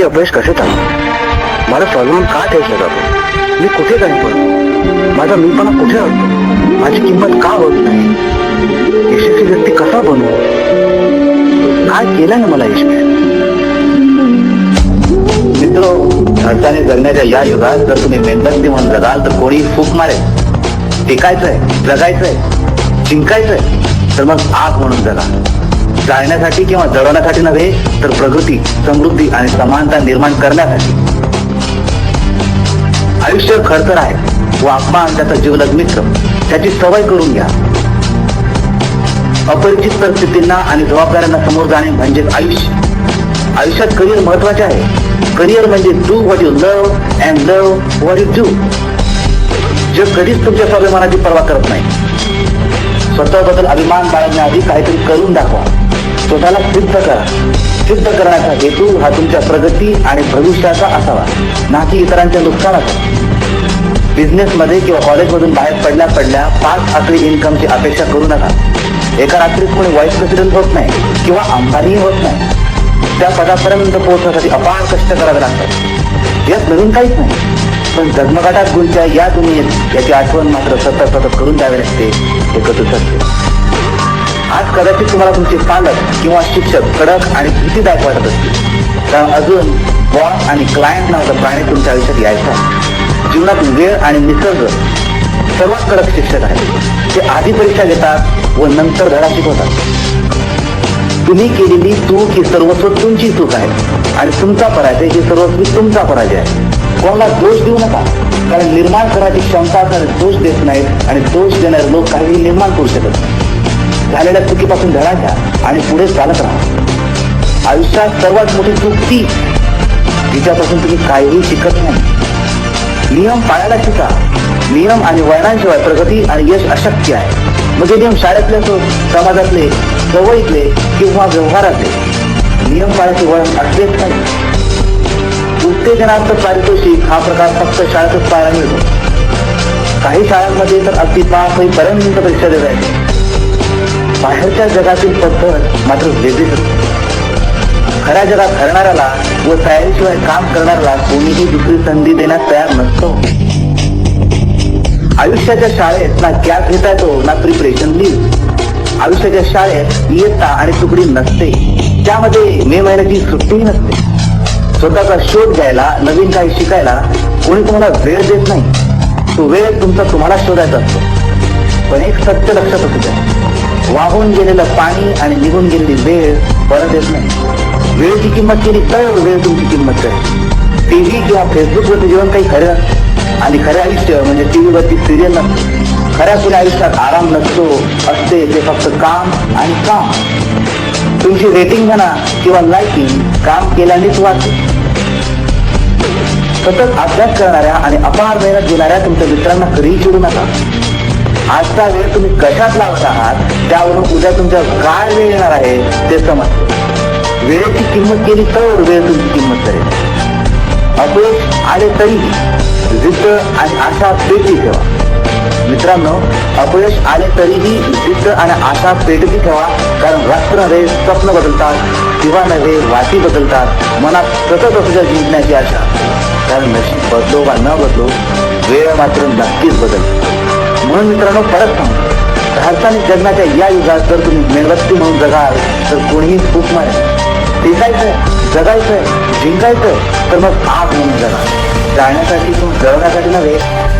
मी अपयश कसे टाळू मला स्वाभिमान का ठेवला जातो? मी कुठे जाईन पण? माझा मीपणा कुठे असतो माझी किंमत का होत नाही? यशस्वी व्यक्ती कसा बनवू काय केलं ना मला यश मित्र अडचणी जगण्याच्या या युगात जर तुम्ही मेणबत्ती म्हणून जगाल तर कोणी फूक मारेल. टिकायचंय जगायचंय जिंकायचंय तर मग आग म्हणून जगा. जाळण्यासाठी किंवा जळवण्यासाठी नव्हे तर प्रगती समृद्धी आणि समानता निर्माण करण्यासाठी. आयुष्य खरतर आहे व अपमान त्याचा जीवलग मित्र. त्याची सवय करून घ्या. अपरिचित परिस्थितींना आणि जबाबदाऱ्यांना समोर जाणे म्हणजे आयुष्य. आयुष्यात करिअर महत्त्वाचे आहे. करिअर म्हणजे do what you love and love what you do जे कधीच तुमच्या स्वाभिमानाची पर्वा करत नाही. स्वतःबद्दल अभिमान बाळगण्याआधी काहीतरी करून दाखवा. स्वतःला सिद्ध करा. सिद्ध करण्याचा हेतू हा तुमच्या प्रगती आणि भविष्याचा असावा. ना की इतरांच्या नुकसानाचा. बिझनेसमध्ये किंवा कॉलेजमधून बाहेर पडल्या पडल्या पाच आकडी इन्कमची अपेक्षा करू नका. एका रात्रीत कोणी व्हाईस प्रेसिडेंट होत नाही किंवा अंबानीही होत नाही. त्या पदापर्यंत पोहोचण्यासाठी अपार कष्ट करावे लागतात. यात नवीन काहीच नाही. पण जगमगाटात गुंच्या या दुनियेत याची आठवण मात्र सतत सतत करून द्यावी लागते हे कटू शकते. आज कदाचित तुम्हाला तुमचे पालक किंवा शिक्षक कडक आणि भीतीदायक वाटत असतील. कारण अजून बॉस आणि क्लायंट नावाचा प्राणी तुमच्या आयुष्यात यायचा जीवनात वेळ आणि निसर्ग सर्वात कडक शिक्षक आहेत. ते आधी परीक्षा घेतात व नंतर धडा शिकवतात. तुम्ही केलेली चूक ही सर्वस्व तुमची चूक आहे. आणि तुमचा पराजय ही सर्वस्वी तुमचा पराजय आहे. कोणाला दोष देऊ नका. कारण निर्माण करायची क्षमता तर दोष देत नाहीत आणि दोष देणारे लोक काहीही निर्माण करू शकत नाही. झालेल्या चुकीपासून धडा घ्या आणि पुढे चालत राहा. आयुष्यात सर्वात मोठी चूक ती तिच्यापासून तुम्ही काहीही शिकत नाही. नियम पाळायला शिका. नियम आणि वळणांशिवाय प्रगती आणि यश अशक्य आहे. म्हणजे नियम शाळेतले असो समाजातले जवळीतले किंवा व्यवहारातले. नियम पाळायचे वळण असलेच नाही. उत्तेजनार्थ पारितोषिक हा प्रकार फक्त शाळेतच पाहायला मिळतो काही शाळांमध्ये तर अगदी पाच होईपर्यंत परीक्षा देत येते. बाहेरच्या जगातील पद्धत मात्र वेगळीच असते खऱ्या जगात हरणाऱ्याला व तयारीशिवाय काम करणाऱ्याला कोणीही दुसरी संधी देण्यास तयार नसतो. आयुष्याच्या शाळेत ना गॅप घेता येतो ना प्रिपरेशन लिव्ह आयुष्याच्या शाळेत इयत्ता आणि तुकडी नसते. त्यामध्ये मे महिन्याची सुट्टीही नसते. स्वतःचा शोध घ्यायला नवीन काही शिकायला कोणी तुम्हाला वेळ देत नाही. तो वेळ तुमचा तुम्हाला शोधायचा असतो. पण एक सत्य लक्षात असू द्या. वाहून गेलेलं पाणी आणि निघून गेलेली वेळ परत येत नाही. वेळेची किंमत केली तर वेळ तुमची किंमत करेल टीव्ही किंवा फेसबुकवरती जीवन काही खरं आणि खरं आयुष्य म्हणजे टीव्हीवरती सिरियल नसते. खऱ्या खुल्या आयुष्यात आराम नसतो असते ते फक्त काम आणि काम. तुमची रेटिंग म्हणा किंवा लाईकिंग काम केल्यानेच वाचते सतत अभ्यास करणाऱ्या आणि अपार मेहनत घेणाऱ्या तुमच्या मित्रांना कधीही चिडू नका. आजचा वेळ तुम्ही कशात लावत आहात त्यावरून उद्या तुमच्या काय वेळ येणार आहे ते समजते वेळेची किंमत केली तर वेळ तुमची किंमत करेल. अपयश आले तरी जिद्द आणि आशा पेटी ठेवा. मित्रांनो अपयश आले तरीही जिद्द आणि आशा पेटती ठेवा कारण रात्र नव्हे स्वप्न बदलतात किंवा नव्हे वाटी बदलतात मनात सतत असू जिंकण्याची आशा. कारण नशीब बदलो वा न बदलो वेळ मात्र नक्कीच बदल म्हणून मित्रांनो परत सांगतो. भारताने जगण्याच्या या युगात जर तुम्ही मेणबत्ती म्हणून जगाल तर कोणीही चूक मारेल. टिकायचंय जगायचंय जिंकायचंय तर मग आग म्हणून जगा. जाण्यासाठी किंवा जळण्यासाठी नव्हे